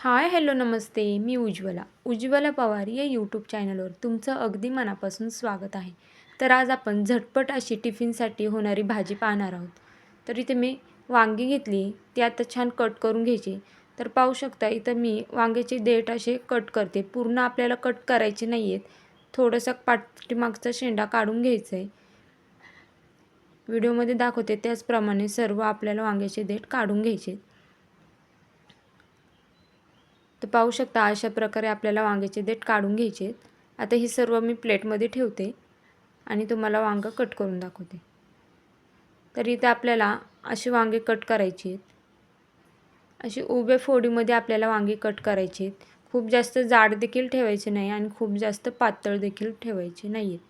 हाय hello नमस्ते. मी उज्ज्वला. उज्ज्वला पवार या यूट्यूब चॅनलवर तुमचं अगदी मनापासून स्वागत आहे. तर आज आपण झटपट अशी टिफिनसाठी होणारी भाजी पाहणार आहोत. तर इथे मी वांगी घेतली. ती आता छान कट करून घ्यायची. तर पाहू शकता इथं मी वांग्याचे देठ असे कट करते. पूर्ण आपल्याला कट करायचे नाही आहेत थोडंसं पाठीमागचा शेंडा काढून घ्यायचा आहे व्हिडिओमध्ये दाखवते त्याचप्रमाणे सर्व आपल्याला वांग्याचे देठ काढून घ्यायचे तर पाहू शकता अशा प्रकारे आपल्याला वांग्याचे देठ काढून घ्यायचे आहेत. आता ही सर्व मी प्लेटमध्ये ठेवते आणि तुम्हाला वांगं कट करून दाखवते. तर इथे आपल्याला अशी वांगे कट करायची आहेत. अशी उभे फोडीमध्ये आपल्याला वांगे कट करायची आहेत. खूप जास्त जाड देखील ठेवायचे नाही आणि खूप जास्त पातळ देखील ठेवायचे नाही आहेत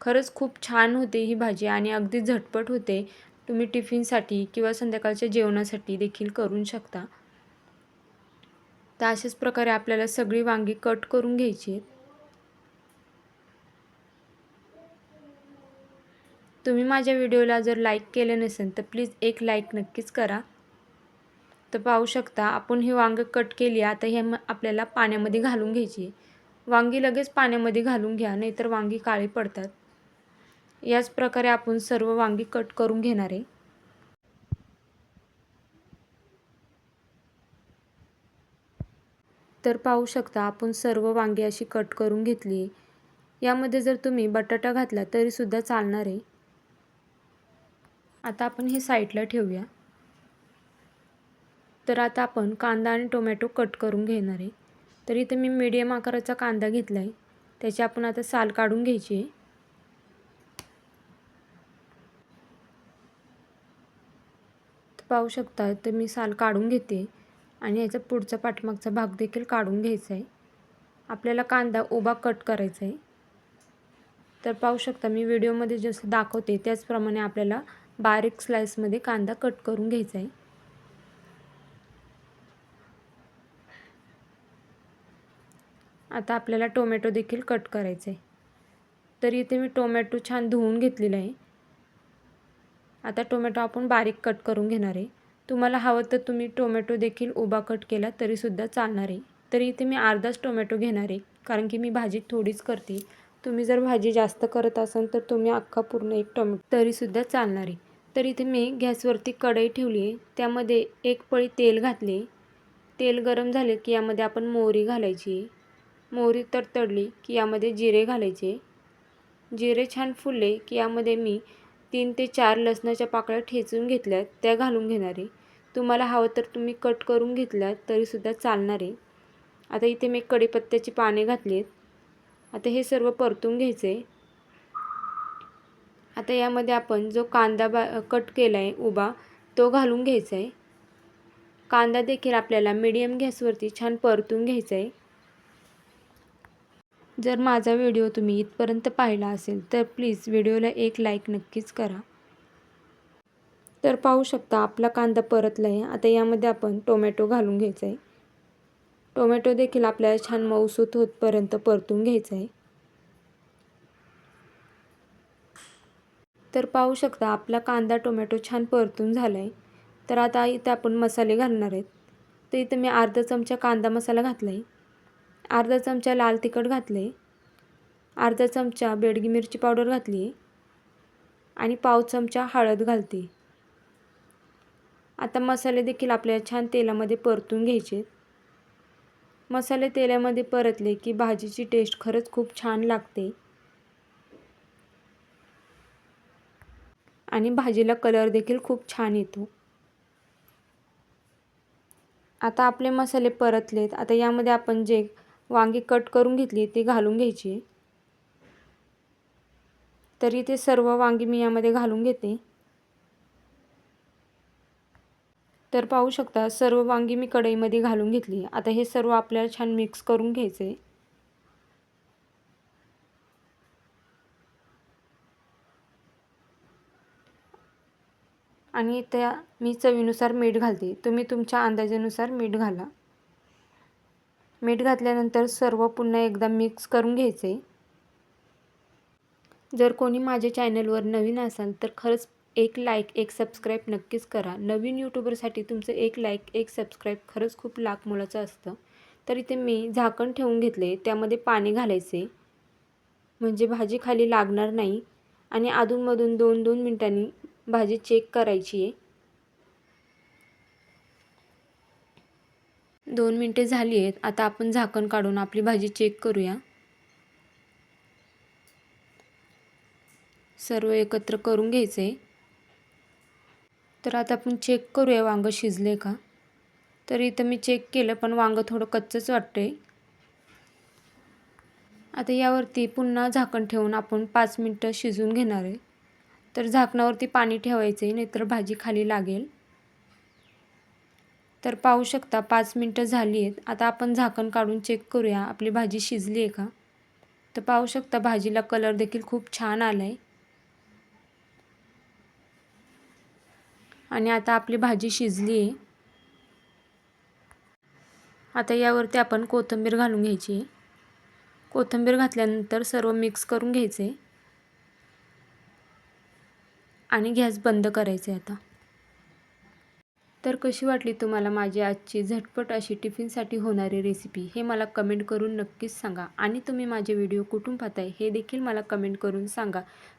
खरंच खूप छान होते ही भाजी आणि अगदी झटपट होते. तुम्ही टिफिनसाठी किंवा संध्याकाळच्या जेवणासाठी देखील करू शकता. तर अशाच प्रकारे आपल्याला सगळी वांगी कट करून घ्यायची आहेत. तुम्ही माझ्या व्हिडिओला जर लाईक केलं नसेल तर प्लीज एक लाईक नक्कीच करा. तर पाहू शकता आपण ही वांग कट केली आता हे आपल्याला पाण्यामध्ये घालून घ्यायची वांगी लगेच पाण्यामध्ये घालून घ्या नाहीतर वांगी काळी पडतात. याच प्रकारे आपण सर्व वांगी कट करून घेणार आहे. तर पाहू शकता आपण सर्व वांगी अशी कट करून घेतली. यामध्ये जर तुम्ही बटाटा घातला तरीसुद्धा चालणार आहे. आता आपण हे साईडला ठेवूया. तर आता आपण कांदा आणि टोमॅटो कट करून घेणार आहे. तर इथं मी मीडियम आकाराचा कांदा घेतला आहे त्याची आपण आता साल काढून घ्यायची आहे. पाहू शकता तर मी साल काढून घेते. आणि याचा पुढचा पाठमागचा भाग देखील काढून घ्यायचा आहे. आपल्याला कांदा उभा कट करायचा आहे. तर पाहू शकता मी व्हिडिओमध्ये जसं दाखवते त्याचप्रमाणे आपल्याला बारीक स्लाईसमध्ये कांदा कट करून घ्यायचा आहे. आता आपल्याला टोमॅटो देखील कट करायचं आहे. तर इथे मी टोमॅटो छान धुवून घेतलेला आहे. आता टोमॅटो आपण बारीक कट करून घेणार आहे. तुम्हाला हवं तर तुम्ही टोमॅटो देखील उभा कट केला तरीसुद्धा चालणार आहे. तरी इथे मी अर्धाच टोमॅटो घेणार आहे कारण की मी भाजी थोडीच करते. तुम्ही जर भाजी जास्त करत असाल तर तुम्ही अख्खा पूर्ण एक टोमॅटो तरीसुद्धा चालणार आहे. तर इथे मी गॅसवरती कढई ठेवली आहे. त्यामध्ये एक पळी तेल घातले तेल गरम झाले की यामध्ये आपण मोहरी घालायची मोहरी तर तडली की यामध्ये जिरे घालायचे जिरे छान फुलले की यामध्ये मी तीन ते चार लसणाच्या पाकळ्या ठेचून घेतल्यात त्या घालून घेणार आहे. तुम्हाला हवं तर तुम्ही कट करून घेतल्यात तरीसुद्धा चालणार आहे. आता इथे मी कढीपत्त्याची पाने घातली आहेत. आता हे सर्व परतून घ्यायचं. आहे आता यामध्ये आपण जो कांदा बा कट केला आहे उभा तो घालून घ्यायचा आहे कांदा देखील आपल्याला मीडियम गॅसवरती छान परतून घ्यायचा आहे जर माझा व्हिडिओ तुम्ही इथपर्यंत पाहिला असेल तर प्लीज व्हिडिओला एक लाईक नक्कीच करा. तर पाहू शकता आपला कांदा परतला आहे. आता यामध्ये आपण टोमॅटो घालून घ्यायचा आहे टोमॅटो देखील आपल्याला छान मऊसूत होतपर्यंत परतून घ्यायचा आहे तर पाहू शकता आपला कांदा टोमॅटो छान परतून झाला आहे तर आता इथं आपण मसाले घालणार आहेत. तर इथं मी अर्धा चमचा कांदा मसाला घातला आहे अर्धा चमचा लाल तिखट घातलं आहे अर्धा चमचा बेडगी मिरची पावडर घातली आणि पाव चमचा हळद घालते. आता मसाले देखील आपल्याला छान तेलामध्ये परतून घ्यायचे. मसाले तेलामध्ये परतले की भाजीची टेस्ट खरंच खूप छान लागते. आणि भाजीला कलर देखील खूप छान येतो. आता आपले मसाले परतलेत. आता यामध्ये आपण जे वांगी कट करून घेतली ती घालून घ्यायची. तरी ते सर्व वांगी मी यामध्ये घालून घेते. तर पाहू शकता सर्व वांगी मी कढईमध्ये घालून घेतली. आता हे सर्व आपल्याला छान मिक्स करून घ्यायचे. आणि त्या मी चवीनुसार मीठ घालते. तुम्ही तुमच्या अंदाजानुसार मीठ घाला. मीठ घातल्यानंतर सर्व पुन्हा एकदा मिक्स करून घ्यायचे. जर कोणी माझ्या चॅनलवर नवीन असाल तर खरंच एक लाईक एक सबस्क्राईब नक्कीच करा. नवीन यूट्यूबरसाठी तुमचं एक लाईक एक सबस्क्राईब खरंच खूप लाख मोलाचं असतं. तर इथे मी झाकण ठेवून घेतले. त्यामध्ये पाणी घालायचे. म्हणजे भाजी खाली लागणार नाही. आणि अधूनमधून दोन दोन मिनटांनी भाजी चेक करायची आहे. दोन मिनटे झाली आहेत. आता आपण झाकण काढून आपली भाजी चेक करूया. सर्व एकत्र करून घ्यायचं. आहे तर आता आपण चेक करूया वांगं शिजले का? तर इथं मी चेक केलं पण वांगं थोडं कच्चंच वाटते आता यावरती पुन्हा झाकण ठेवून आपण पाच मिनटं शिजून घेणार आहे. तर झाकणावरती पाणी ठेवायचं आहे नाहीतर भाजी खाली लागेल. तर पाहू शकता पाच मिनटं झाली आहेत. आता आपण झाकण काढून चेक करूया आपली भाजी शिजली आहे का? तर पाहू शकता भाजीला कलर देखील खूप छान आला आहे आणि आता आपली भाजी शिजली आहे. आता यावरती आपण कोथिंबीर घालून घ्यायची. आहे कोथिंबीर घातल्यानंतर सर्व मिक्स करून घ्यायचे. आणि गॅस बंद करायचे आता. तर कशी वाटली तुम्हाला माझी आजची झटपट अशी टिफिनसाठी होणारी रेसिपी हे मला कमेंट करून नक्कीच सांगा. आणि तुम्ही माझे व्हिडिओ कुठून पाहताय हे देखील मला कमेंट करून सांगा.